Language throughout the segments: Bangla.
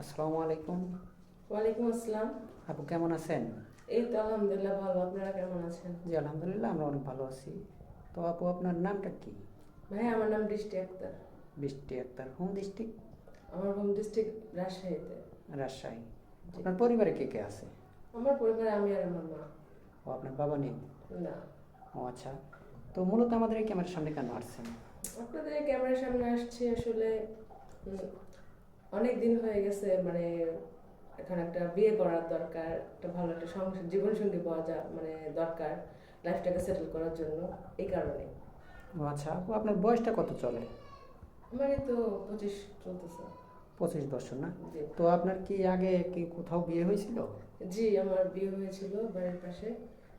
আসসালামু আলাইকুম। ওয়ালাইকুম আসসালাম। আপু কেমন আছেন? এই তো আলহামদুলিল্লাহ ভালো আপনারা কেমন আছেন? জি আলহামদুলিল্লাহ আমরা অনেক ভালো আছি। তো আপু আপনার নামটা কি? ভাই আমার নাম Brishti Akter. Brishti Akter home district? আমার হোম ডিস্ট্রিক্ট রাজশাহীতে। রাজশাহী। আপনার পরিবারে কে কে আছে? আমার পরিবারে আমি আর আমার মা। ও আপনার বাবা নেই? না। ও আচ্ছা। তো মূলত আমাদের এই ক্যামেরার সামনে কেন আসছেন? আপনাদের এই ক্যামেরার সামনে আসছি আসলে অনেক দিন হয়ে গেছে মানে এখন একটা বিয়ে করার দরকার একটা ভালো একটা সংসার জীবনসঙ্গী পাওয়া যা মানে দরকার লাইফটাকে সেটেল করার জন্য এই কারণে। আচ্ছা আপু আপনার বয়সটা কত চলে? আমার তো পঁচিশ চলতেছে। পঁচিশ বছর না? তো আপনার কি আগে কি কোথাও বিয়ে হয়েছিল? জি আমার বিয়ে হয়েছিল বাড়ির পাশে।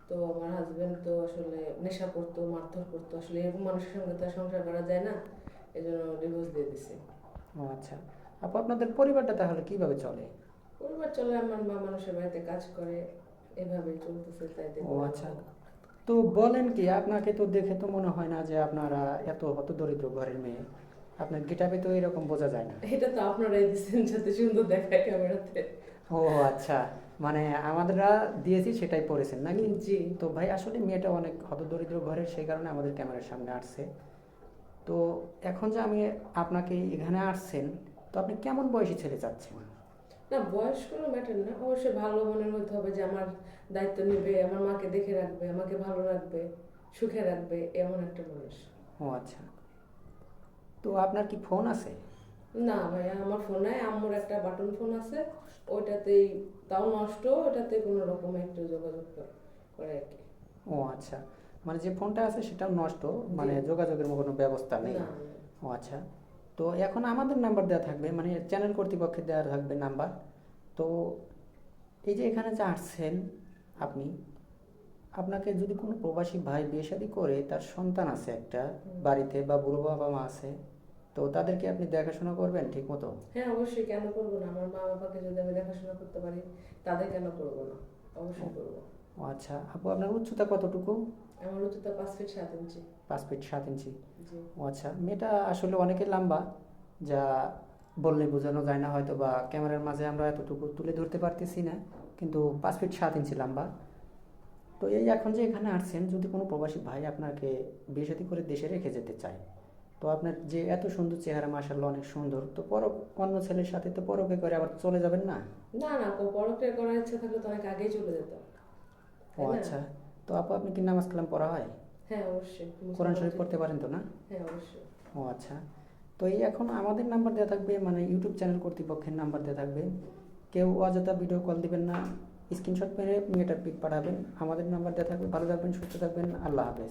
তো আমার হাজবেন্ড তো আসলে নেশা করতো মারধর করতো আসলে এরকম মানুষের সঙ্গে তো সংসার করা যায় না। এই জন্য ডিভোর্স দিয়ে দিছি। ও আচ্ছা। আপু আপনাদের পরিবারটা তাহলে কীভাবে চলে? পরিবার চলে আমার মা মানুষের বাড়িতে কাজ করে এভাবেই চলতেছে তাই ও আচ্ছা। তো বলেন কি আপনাকে তো দেখে তো মনে হয় না যে আপনারা এত হত দরিদ্র ঘরের মেয়ে। আপনার গেটাপে তো এরকম বোঝা যায় না। এটা তো আপনারাই দিচ্ছেন যাতে সুন্দর দেখায় ক্যামেরাতে। ও আচ্ছা মানে আমাদেররা দিয়েছি সেটাই পড়েছেন নাকি? জি। তো ভাই আসলে মেয়েটা অনেক হত দরিদ্র ঘরের সেই কারণে আমাদের ক্যামেরার সামনে আসছে। তো এখন যে আমি আপনাকে এখানে আসছেন তো আপনি কেমন বয়সী ছেলে চাচ্ছেন? না বয়স কোনো ম্যাটার না। অবশ্যই ভালো মনের হতে হবে যে আমার দায়িত্ব নেবে আমার মাকে দেখে রাখবে আমাকে ভালো রাখবে সুখে রাখবে এমন একটা মানুষ ও আচ্ছা। তো আপনার কি ফোন আছে? না ভাইয়া আমার ফোন নাই। আম্মুর একটা বাটন ফোন আছে। ওইটাতেই তাও নষ্ট ওটাতে কোনো রকম একটু যোগাযোগ করে আর কি। ও আচ্ছা। মানে যে ফোনটা আছে সেটাও নষ্ট মানে যোগাযোগের কোনো ব্যবস্থা নেই। ও আচ্ছা। তো এখন আমাদের নাম্বার দেওয়া থাকবে মানে চ্যানেল কর্তৃপক্ষের দেওয়া থাকবে নাম্বার তো এই যে এখানে যে আসছেন আপনি আপনাকে যদি কোনো প্রবাসী ভাই বিয়ে শাদী করে তার সন্তান আছে একটা বাড়িতে বা বুড়ো বাবা মা আছে তো তাদেরকে আপনি দেখাশোনা করবেন ঠিক মতো হ্যাঁ অবশ্যই কেন করব না? আমার মা বাবাকে যদি আমি দেখাশোনা করতে পারি তাদের কেন করব না? অবশ্যই করব। ও আচ্ছা আপু আপনার উচ্চতা কতটুকু? আমার উচ্চতা পাঁচ ফিট সাত ইঞ্চি। পাঁচ ফিট সাত ইঞ্চি। ও আচ্ছা মেয়েটা আসলে অনেকে লম্বা যা বললে বোঝানো যায় না হয়তো বা ক্যামেরার মাঝে আমরা এতটুকু তুলে ধরতে পারতেছি না কিন্তু পাঁচ ফিট সাত ইঞ্চি লম্বা। তো এই এখন যে এখানে আসছেন যদি কোনো প্রবাসী ভাই আপনাকে বিয়ে করে দেশে রেখে যেতে চায় তো আপনার যে এত সুন্দর চেহারা মাসাল্লাহ অনেক সুন্দর তো পরক অন্য ছেলের সাথে তো পরকে করে আবার চলে যাবেন না? না না পরকে করার ইচ্ছা থাকলে তো অনেক আগেই চলে যেতাম ও আচ্ছা। তো আপু আপনি কি নামাজ কালাম পড়া হয়? হ্যাঁ অবশ্যই। কোরআন শরীফ পড়তে পারেন তো না? হ্যাঁ অবশ্যই। ও আচ্ছা। তো এই এখন আমাদের নাম্বার দেওয়া থাকবে মানে ইউটিউব চ্যানেল কর্তৃপক্ষের নাম্বার দেওয়া থাকবে। কেউ অযথা ভিডিও কল দিবেন না। স্ক্রিনশট মেরে মেয়েটার পিক পাঠাবেন। আমাদের নাম্বার দেওয়া থাকবে। ভালো থাকবেন সুস্থ থাকবেন। আল্লাহ হাফেজ।